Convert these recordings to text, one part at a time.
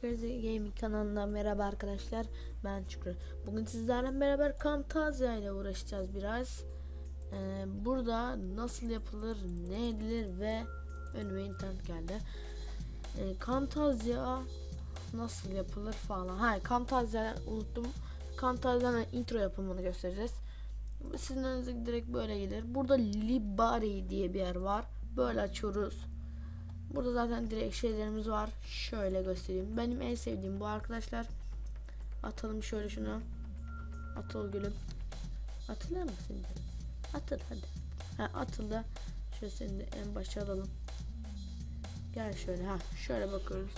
Crazy Gaming kanalından merhaba arkadaşlar. Ben Şükrü. Bugün sizlerle beraber Camtasia ile uğraşacağız biraz. Ee, burada nasıl yapılır, ne edilir ve önüme internet geldi. Ee, Camtasia nasıl yapılır falan. Hayır Camtasia unuttum. Camtasia'nın intro yapımını göstereceğiz. Sizin önünüze direkt böyle gelir. Burada Libari diye bir yer var. Böyle açıyoruz. Burada zaten direkt şeylerimiz var. Şöyle göstereyim. Benim en sevdiğim bu arkadaşlar. Atalım şöyle şunu. Atıl gülüm. Atılır mısın? Atıl hadi. Ha atıldı. Şöyle seni de en başa alalım. Gel şöyle ha. Şöyle bakıyoruz.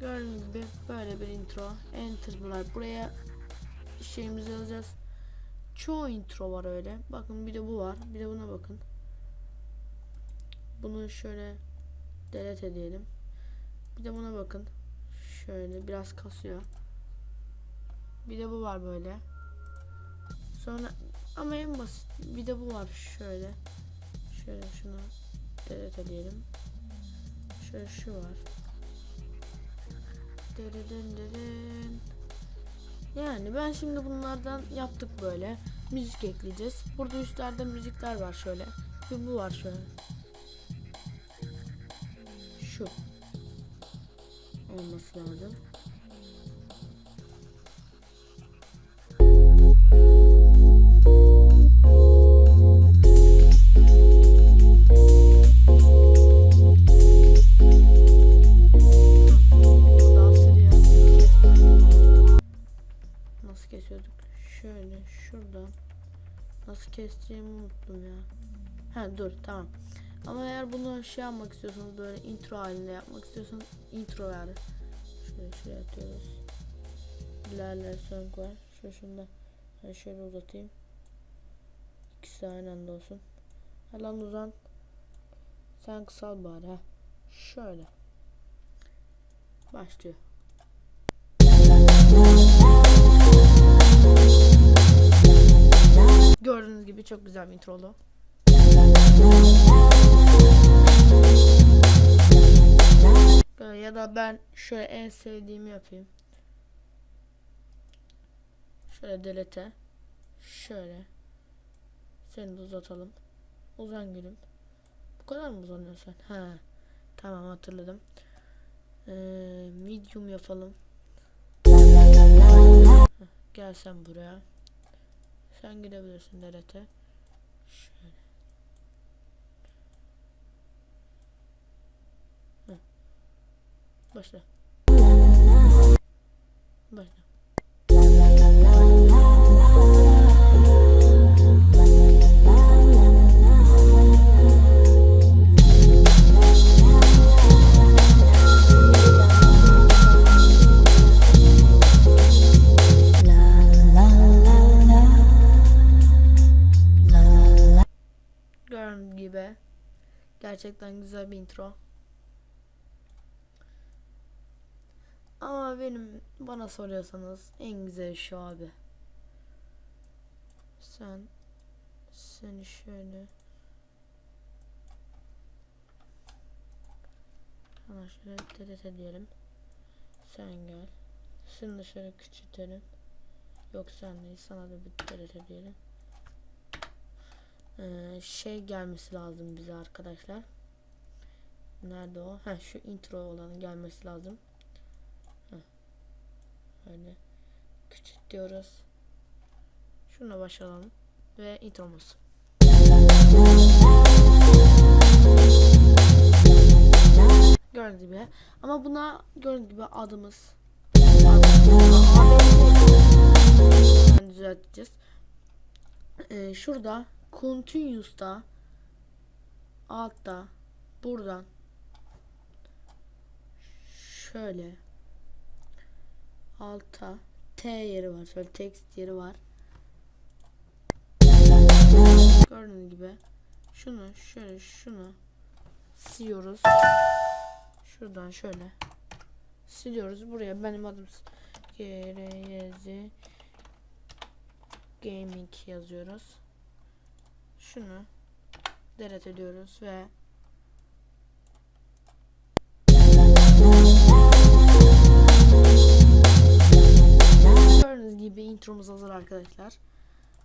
Gördüğünüz gibi böyle bir intro. Enter bunlar. Buraya şeyimizi yazacağız. Çoğu intro var öyle. Bakın bir de bu var. Bir de buna bakın. Bunu şöyle delete edelim. Bir de buna bakın. Şöyle biraz kasıyor. Bir de bu var böyle. Sonra ama en basit bir de bu var şöyle. Şöyle şunu delete edelim. Şöyle şu var. Dereden deren. Yani ben şimdi bunlardan yaptık böyle. Müzik ekleyeceğiz. Burada üstlerde müzikler var şöyle. Bir bu var şöyle. Şu. Olması lazım. Nasıl kesiyorduk? Şöyle şuradan. Nasıl keseceğimi unuttum ya. Ha dur tamam. Ama eğer bunu şey yapmak istiyorsanız böyle intro halinde yapmak istiyorsanız intro yani. Şöyle şey atıyoruz. Lerler song var. Şu şunda. Ben şöyle uzatayım. İkisi aynı anda olsun. Ha lan uzan. Sen kısal bari ha. Şöyle. Başlıyor. Gördüğünüz gibi çok güzel bir intro oldu. Böyle ya da ben şöyle en sevdiğimi yapayım. Şöyle delete. Şöyle. Seni de uzatalım. Uzan gülüm. Bu kadar mı uzanıyorsun sen? Ha. Tamam hatırladım. Ee, medium yapalım. Heh, Gel sen buraya. Sen gidebilirsin delete. Şöyle. Başla. Başla. Gördüğünüz gibi gerçekten güzel bir intro. Ama benim bana soruyorsanız en güzel şu abi. Sen seni şöyle Sana şöyle delete diyelim. Sen gel. Seni şöyle küçültelim. Yok sen değil. Sana da bir delete diyelim. Ee, şey gelmesi lazım bize arkadaşlar. Nerede o? Ha şu intro olanın gelmesi lazım. Böyle küçült diyoruz. Şuna başlayalım ve intromuz. Gördüğünüz gibi. Ama buna gördüğünüz gibi adımız. Yani düzelteceğiz. Ee, şurada Continuous'ta altta buradan şöyle alta T yeri var. Şöyle text yeri var. Gördüğünüz gibi şunu şöyle şunu siliyoruz. Şuradan şöyle siliyoruz. Buraya benim adım GRYZ Gaming yazıyoruz. Şunu delete ediyoruz ve intromuz hazır arkadaşlar.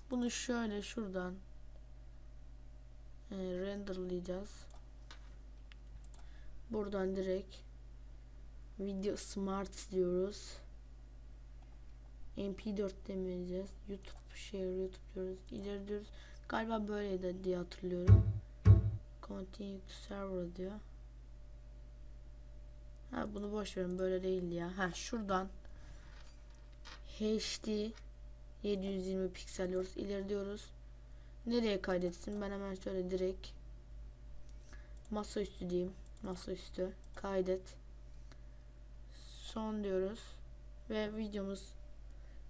Bunu şöyle şuradan e, renderlayacağız. Buradan direkt video smart diyoruz. mp4 demeyeceğiz. YouTube share YouTube diyoruz. İleri diyoruz. Galiba böyleydi diye hatırlıyorum. Continue to server diyor. Ha bunu boş verin böyle değil ya. Ha şuradan HD 720 piksel diyoruz. İleri diyoruz. Nereye kaydetsin? Ben hemen şöyle direkt masaüstü diyeyim. Masaüstü kaydet. Son diyoruz. Ve videomuz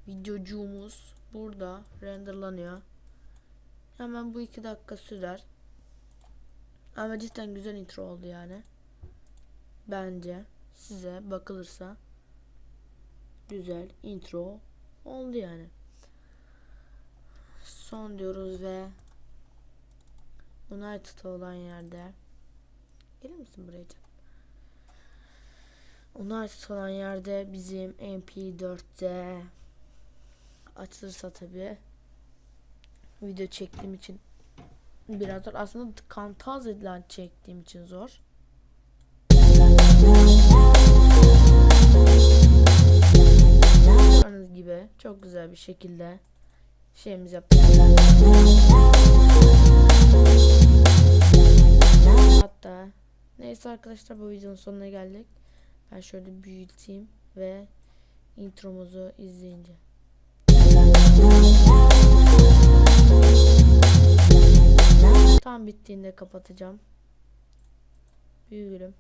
videocuğumuz burada renderlanıyor. Hemen bu iki dakika sürer. Ama cidden güzel intro oldu yani. Bence size bakılırsa güzel intro oldu yani. Son diyoruz ve United olan yerde gelir misin buraya canım? United olan yerde bizim MP4'te açılırsa tabi video çektiğim için biraz zor. Aslında kantaz edilen çektiğim için zor. Gibi çok güzel bir şekilde şeyimiz yaptık. Hatta neyse arkadaşlar bu videonun sonuna geldik. Ben şöyle büyüteyim ve intromuzu izleyince. Tam bittiğinde kapatacağım. Büyüğüm.